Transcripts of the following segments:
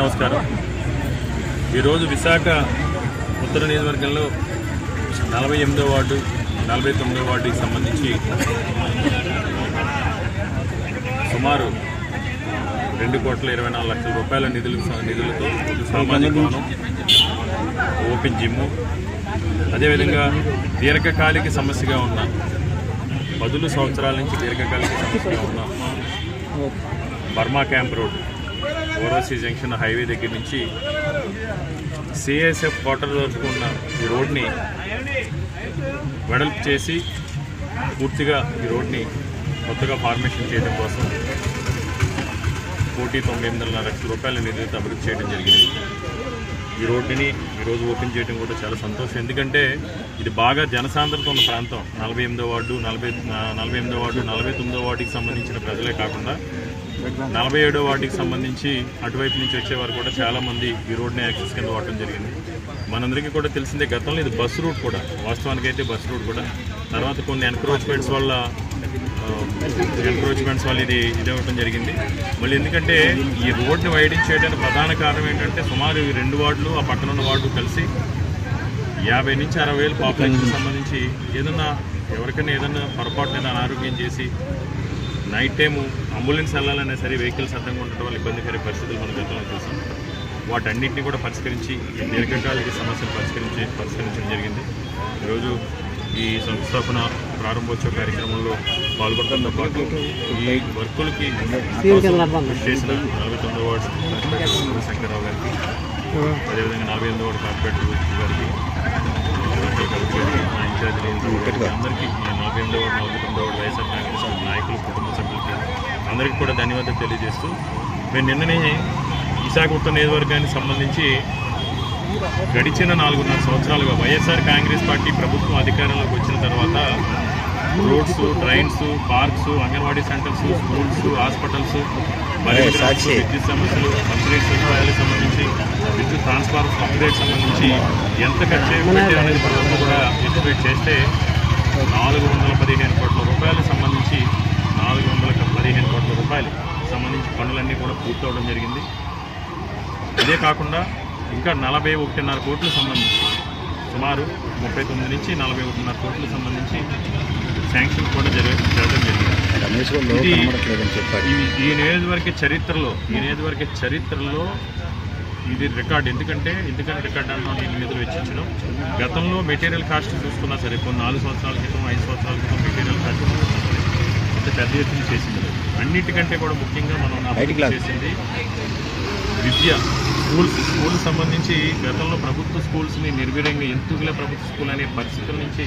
నమస్కారం. ఈరోజు విశాఖ ఉత్తర నియోజకవర్గంలో నలభై ఎనిమిదో వార్డు నలభై తొమ్మిదో వార్డుకి సంబంధించి సుమారు రెండు కోట్ల ఇరవై నాలుగు లక్షల రూపాయల నిధులు నిధులతో సామాజిక భవనం ఓపెన్ జిమ్ అదేవిధంగా దీర్ఘకాలిక సమస్యగా ఉన్న పదులు సంవత్సరాల నుంచి దీర్ఘకాలిక సమస్యగా ఉన్న బర్మా క్యాంప్ రోడ్. ఓరోసీ జంక్షన్ హైవే దగ్గర నుంచి సిఎస్ఎఫ్ క్వార్టర్ వరకు ఉన్న ఈ రోడ్ని వెడల్పు చేసి పూర్తిగా ఈ రోడ్ని కొత్తగా ఫార్మేషన్ చేయడం కోసం కోటి తొంభై ఎనిమిదిన్నర లక్షల రూపాయల నిధులతో అభివృద్ధి చేయడం జరిగింది. ఈ రోడ్డుని ఈరోజు ఓపెన్ చేయడం కూడా చాలా సంతోషం. ఎందుకంటే ఇది బాగా జనసాంద్రత ఉన్న ప్రాంతం. నలభై ఎనిమిదో వార్డు నలభై నలభై ఎనిమిదో వార్డు నలభై తొమ్మిదో వార్డుకి సంబంధించిన ప్రజలే కాకుండా నలభై ఏడో వార్డుకి సంబంధించి అటువైపు నుంచి వచ్చేవారు కూడా చాలామంది ఈ రోడ్ని యాక్సెస్ కింద వాడటం జరిగింది. మనందరికీ కూడా తెలిసిందే గతంలో ఇది బస్ రూట్ కూడా వాస్తవానికి అయితే బస్ రూట్ కూడా. తర్వాత కొన్ని ఎన్క్రోచ్మెంట్స్ వల్ల ఎన్క్రోచ్మెంట్స్ వల్ల ఇది ఇది జరిగింది. మళ్ళీ ఎందుకంటే ఈ రోడ్ని వైడింగ్ చేయడానికి ప్రధాన కారణం ఏంటంటే సుమారు ఈ రెండు వార్డులు ఆ పక్కన ఉన్న వార్డు కలిసి యాభై నుంచి అరవై వేలు పాపులేషన్ సంబంధించి ఏదన్నా ఎవరికైనా ఏదన్నా పొరపాటున అనారోగ్యం చేసి నైట్ టైము అంబులెన్స్ వెళ్ళాలన్నా సరే వెహికల్స్ అడ్డంగా ఉండటం వల్ల ఇబ్బందికర పరిస్థితులు మనం గతంలో చూసాం. వాటన్నింటినీ కూడా పరిష్కరించి దీర్ఘకాలిక సమస్యలు పరిష్కరించి పరిష్కరించడం జరిగింది. ఈరోజు ఈ సంస్థాపన ప్రారంభోత్సవ కార్యక్రమంలో పాల్గొనడంతో పాటు ఈ వర్కులకి కృషి చేసిన నలభై తొమ్మిది వార్డు శంకర్రావు గారికి అదేవిధంగా నలభై ఎనిమిది వార్డు కార్పొరేటర్ గారికి అందరికీ వైఎస్ఆర్ కాంగ్రెస్ నాయకులు కుటుంబ సభ్యులకి అందరికీ కూడా ధన్యవాదాలు తెలియజేస్తూ మేము నిన్ననే విశాఖ ఉత్తర నియోజకవర్గానికి సంబంధించి గడిచిన నాలుగున్నర సంవత్సరాలుగా వైఎస్ఆర్ కాంగ్రెస్ పార్టీ ప్రభుత్వం అధికారంలోకి వచ్చిన తర్వాత roads drains parks anganwadi centres schools hospitals మరియు విద్యుత్ సమస్యలు సంబంధించి విద్యుత్ ట్రాన్స్ఫార్మర్ అప్గ్రేడ్ సంబంధించి ఎంత ఖర్చు అనేది ప్రభుత్వం కూడా ఎస్టిమేట్ చేస్తే నాలుగు వందల పదిహేను కోట్ల రూపాయలకు సంబంధించి నాలుగు వందల పదిహేను కోట్ల రూపాయలు సంబంధించి పనులన్నీ కూడా పూర్తవడం జరిగింది. ఇదే కాకుండా ఇంకా నలభై ఒకటిన్నర కోట్లకు సంబంధించి సుమారు ముప్పై తొమ్మిది నుంచి నలభై ఒకటిన్నర కోట్లకు సంబంధించి శాంక్షన్ కూడా జరగ జరగడం జరిగింది. ఈ నియోజకవర్గ చరిత్రలో ఈ నియోజకవర్గ చరిత్రలో ఇది రికార్డ్ ఎందుకంటే ఎందుకంటే రికార్డ్ అంటాం నేను నిధులు వెచ్చించడం గతంలో మెటీరియల్ కాస్ట్ చూసుకున్నా సరే కొన్ని నాలుగు సంవత్సరాల క్రితం ఐదు సంవత్సరాల క్రితం మెటీరియల్ కాస్ట్ అంత పెద్ద ఎత్తున చేసింది. అన్నిటికంటే కూడా ముఖ్యంగా మనం లాగు. చేసింది విద్య స్కూల్స్ స్కూల్ సంబంధించి గతంలో ప్రభుత్వ స్కూల్స్ని నిర్వీర్యంగా ఎందుకులే ప్రభుత్వ స్కూల్ అనే పరిస్థితుల నుంచి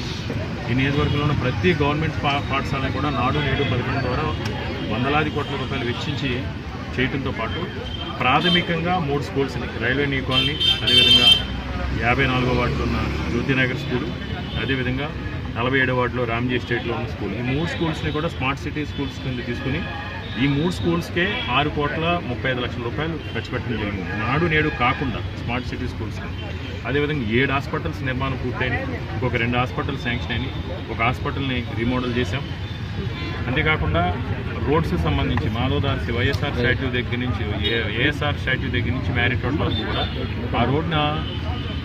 ఈ నియోజకవర్గంలో ఉన్న ప్రతి గవర్నమెంట్ పా పాఠశాల కూడా నాడు నేడు పథకం ద్వారా వందలాది కోట్ల రూపాయలు వెచ్చించి చేయడంతో పాటు ప్రాథమికంగా మూడు స్కూల్స్ని రైల్వే న్యూ కాలనీ అదేవిధంగా యాభై నాలుగో వార్డులో ఉన్న జ్యోతినగర్ స్కూలు అదేవిధంగా నలభై ఏడో వార్డులో రామ్జీ ఎస్టేట్లో ఉన్న స్కూల్. ఈ మూడు స్కూల్స్ని కూడా స్మార్ట్ సిటీ స్కూల్స్ కింద తీసుకుని ఈ మూడు స్కూల్స్కే ఆరు కోట్ల ముప్పై ఐదు లక్షల రూపాయలు ఖర్చు పెట్టడం జరిగింది. నాడు నేడు కాకుండా స్మార్ట్ సిటీ స్కూల్స్ అదేవిధంగా ఏడు హాస్పిటల్స్ నిర్మాణం పూర్తయినాయి. ఇంకొక రెండు హాస్పిటల్స్ శాంక్షన్ అయినాయి. ఒక హాస్పిటల్ని రీమోడల్ చేశాం. అంతేకాకుండా రోడ్స్ సంబంధించి మాధవదార్సి వైఎస్ఆర్ స్టాట్యూ దగ్గర నుంచి ఏఎస్ఆర్ స్టాట్యూ దగ్గర నుంచి మ్యారిట్ రోడ్ వరకు కూడా ఆ రోడ్న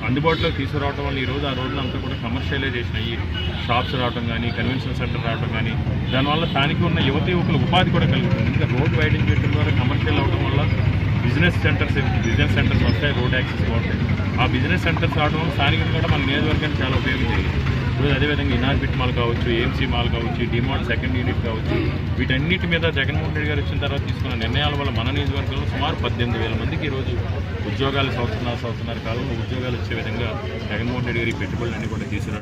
అందుబాటులోకి తీసుకురావడం వల్ల ఈరోజు ఆ రోడ్లు అంతా కూడా కమర్షియలైజేషన్ అయ్యి షాప్స్ రావడం కానీ కన్వెన్షన్ సెంటర్ రావడం కానీ దానివల్ల స్థానిక ఉన్న యువత యువకుల ఉపాధి కూడా కలుగుతుంది. ఎందుకంటే రోడ్ వైడింగ్ చేయడం ద్వారా కమర్షియల్ అవడం వల్ల బిజినెస్ సెంటర్స్ బిజినెస్ సెంటర్స్ వస్తాయి రోడ్ యాక్సెస్ బాగుంటాయి ఆ బిజినెస్ సెంటర్స్ రావడం వల్ల స్థానికంగా కూడా మన నియోజకవర్గానికి చాలా ఉపయోగం జరిగింది ఇప్పుడు అదేవిధంగా ఇనార్బిట్ మాల్ కావచ్చు ఏఎంసీ మాల్ కావచ్చు డిమాండ్ సెకండ్ యూనిట్ కావచ్చు వీటన్నిటి మీద జగన్మోహన్ రెడ్డి గారు వచ్చిన తర్వాత తీసుకున్న నిర్ణయాల వల్ల మన నియోజకవర్గంలో సుమారు పద్దెనిమిది వేల మందికి ఈరోజు ఉద్యోగాలు సంవత్సరాలు సంవత్సరాల కాలంలో ఉద్యోగాలు వచ్చే విధంగా జగన్మోహన్ రెడ్డి గారి పెట్టుబడులన్నీ కూడా తీసుకున్నారు